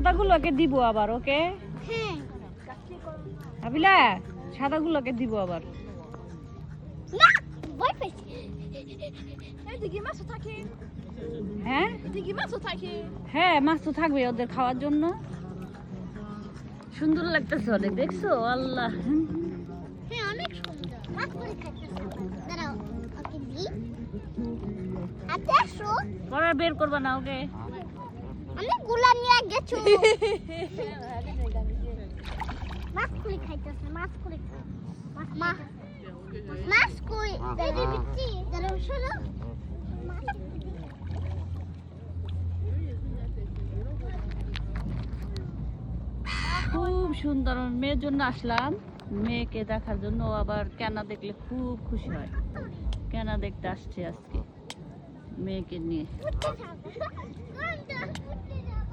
সাদাগুলোকে দিব আবার ওকে? হ্যাঁ। আবিলা সাদাগুলোকে দিব আবার। হ্যাঁ? হ্যাঁ মাছ তো থাকবে ওদের খাওয়ার জন্য। সুন্দর লাগতেছে অনেক দেখছ? আল্লাহ। হ্যাঁ অনেক সুন্দর। ভাগ করে দাঁড়াও ওকে দি আসো। পরে বের করবা না ওকে? গেছো? মাছ করে খাইতেছে মাছ করে মা। মাছ কই বেবি বিচ্ছি দাঁড়াও শোনো। খুব সুন্দর মেয়ের জন্য আসলাম। মেয়েকে দেখার জন্য আবার কেনা দেখলে খুব খুশি হয়। কেনা দেখতে আসছে আজকে মেয়েকে নিয়ে।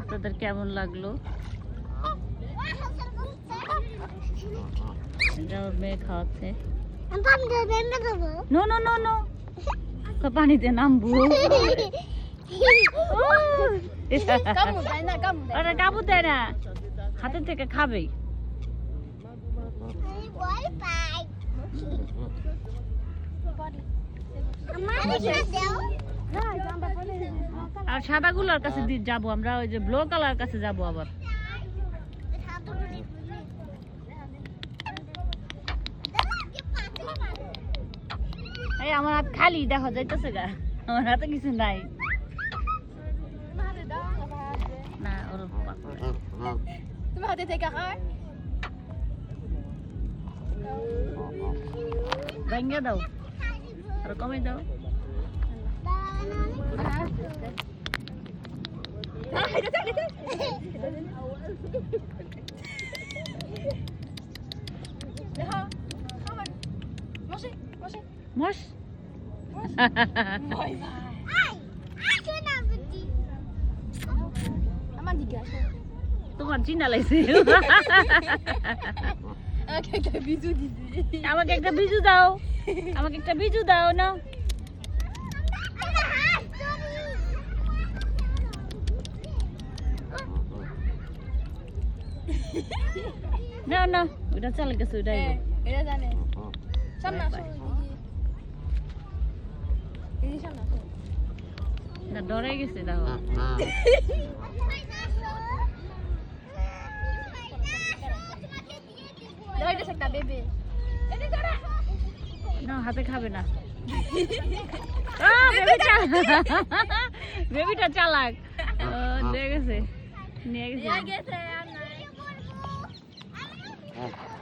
তাদের কেমন লাগল? মেয়ে খাওয়াচ্ছে। নো নো নো নো পানিতে নামবো। ওরা কাবু দেয় না। হাতের থেকে খাবেই। আর সাদাগুলোর কাছে যাব আমরা ওই যে ব্লু কালার কাছে যাব আবার। এই আমার হাত খালি দেখা যাইতেছে গা। আমার হাতে কিছু নাই। দাও না ওর তুমি হাতে থেকে খায় ভেঙে দাও। আর কমে দাও। দেখো খাবার মশে মশে মস ভয় ভাই আমার দিকে আসো তোমার চিনা লাগছে আমাকে একটা বিজু দিদি আমাকে একটা বিজু দাও আমাকে একটা বিজু দাও না না না ওটা চালে গেছে ওটাই হ্যাঁ, এটা জানে। সামনে আসো দিদি সামনে আসো। না ডরে গেছে দেখো এটা ধরো। না হাতে খাবে না। আহ, বেবিটা। চালাক। ও, নিয়ে গেছে নিয়ে গেছে। নিয়ে গেছে